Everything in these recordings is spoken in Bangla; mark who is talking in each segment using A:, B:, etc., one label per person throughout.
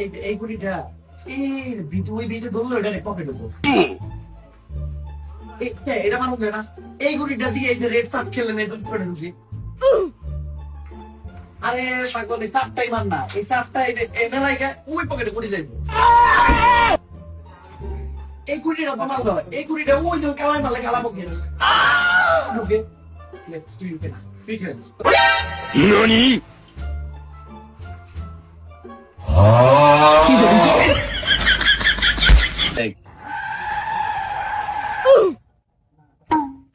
A: এই- এই গুড়িটা এই বিটু ওই বিটু ধরলো এটা পকেট ঢুকবো এই- এই, এটা মানুষ না এই গুড়িটা দিয়ে এই যে রেড সাপ ঢুকি আরে পাগল এই সাপটাই মান না। এই সাপটা এনে লাগে ওই পকেটে গুড়ি যাইব। এই গুড়িটা তো মারলো। এই গুড়িটা ওই যে খেলা মুখে ঢুকে.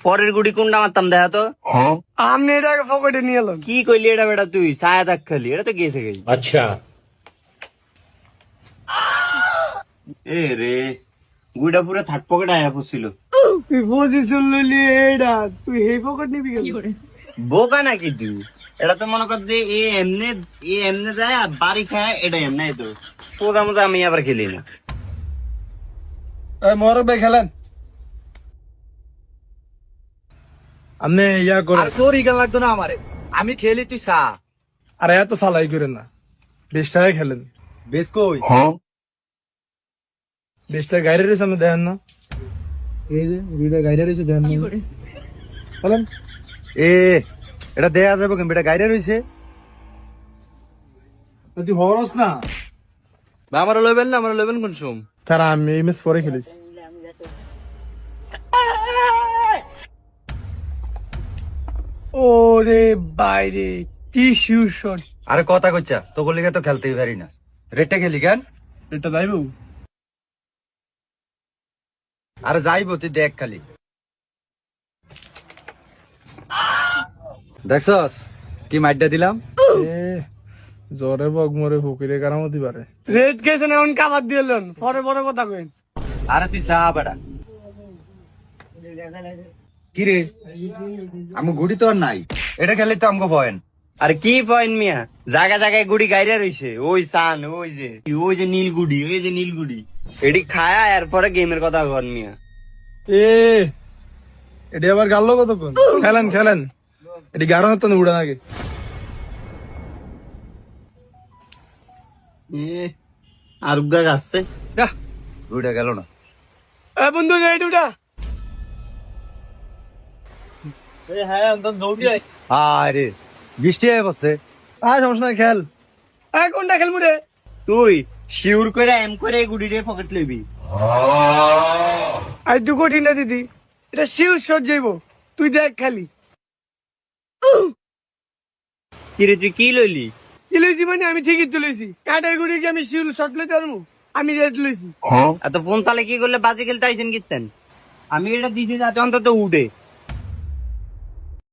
B: পরের গুড়ি কোনটা মারতাম দেখা তো?
C: হ্যাঁ। আমনে এটাকে পকেটে নিয়ে এলো
B: কি কইলি এটা বেটা তুই? ছায়া থাক খেলি এটা তো গেছে গেছি
D: আচ্ছা।
B: এ রে গুড়িটা পুরো থার্ড পকেট আয়া পড়ছিল।
C: তুই বুঝি চললি এটা তুই এই পকেট নিবি কেন?
B: বোকা নাকি তুই? এটা তো মনে কর যে এ এমনে এ এমনে যায় আর বাড়ি খায় এটা এমনে তো। সোজা মোজা আমি আবার খেলি না।
E: এ মরবে খেলেন। আপনি ইয়া করে।
F: তোর ইগান লাগতো না আমারে। আমি খেলি তুই সা
E: আরে এত সালাই করেন না। বিশ টাকায় খেলেন।
F: বেশ কই?
E: বিশ টাকা গাড়ি রয়েছে আপনি দেখেন না। এই যে দুইটা গাড়ি রয়েছে দেখেন না। বলেন।
F: এ এটা দেয়া যাবে কেন বেটা গাইরে রইছে
E: তুই হরস না।
F: আমার লইবেন না আমার লইবেন কোন সুম
E: তারা আমি এই ম্যাচ পরে খেলিস
C: ওরে বাইরে শট
F: আরে কথা কইছা তো গলিগে তো খেলতেই পারি না। রেটটা খেলি কেন?
E: এটা যাইবো।
F: আরে যাইবো তুই দেখ খালি। দেখছস? কি মাইডটা দিলাম?
E: এ জ্বরে বগ মরে ফকিরে কারামতি পারে
C: রেড গেছেন এখন কাবার দিলেন পরে পরে কথা কইন।
F: আরে তুই সা বেটা কি রে আমি গুড়ি তো আর নাই। এটা খেলে তো আমাকে ভয়েন।
B: আর কি পয়েন্ট মিয়া? জায়গা জায়গায় গুড়ি গাইরা রইছে। ওই সান ওই যে ওই যে নীলগুড়ি ওই যে নীলগুড়ি এটি খায়া এরপরে গেমের কথা কর মিয়া।
E: এ এটি আবার গাল্লো কতক্ষণ? খেলেন খেলেন। এটি গারো হতো না উড়ে নাকি
B: এ আর উগা গাছছে
F: গেল না।
C: বন্ধু উঠা
F: আরে বৃষ্টি হয়ে বসছে
E: আর সমস্যা নাই খেল।
C: এ কোনটা খেলব রে
B: তুই শিউর করে এম করে গুড়িরে পকেট লইবি।
C: আর একটু কঠিন না দিদি এটা শিল শট যাইবো তুই দেখ খালি।
B: কিরে তুই কি লইলি?
C: ইলেছি মানে? আমি ঠিকই তুলেছি কাটার গুড়ি কি আমি শিল শট লইতে পারব? আমি রেড লইছি।
B: এত ফোন তালে কি করলে বাজে খেলতে আইছেন কিতেন আমি এটা দিতে যাতে অন্তত উঠে।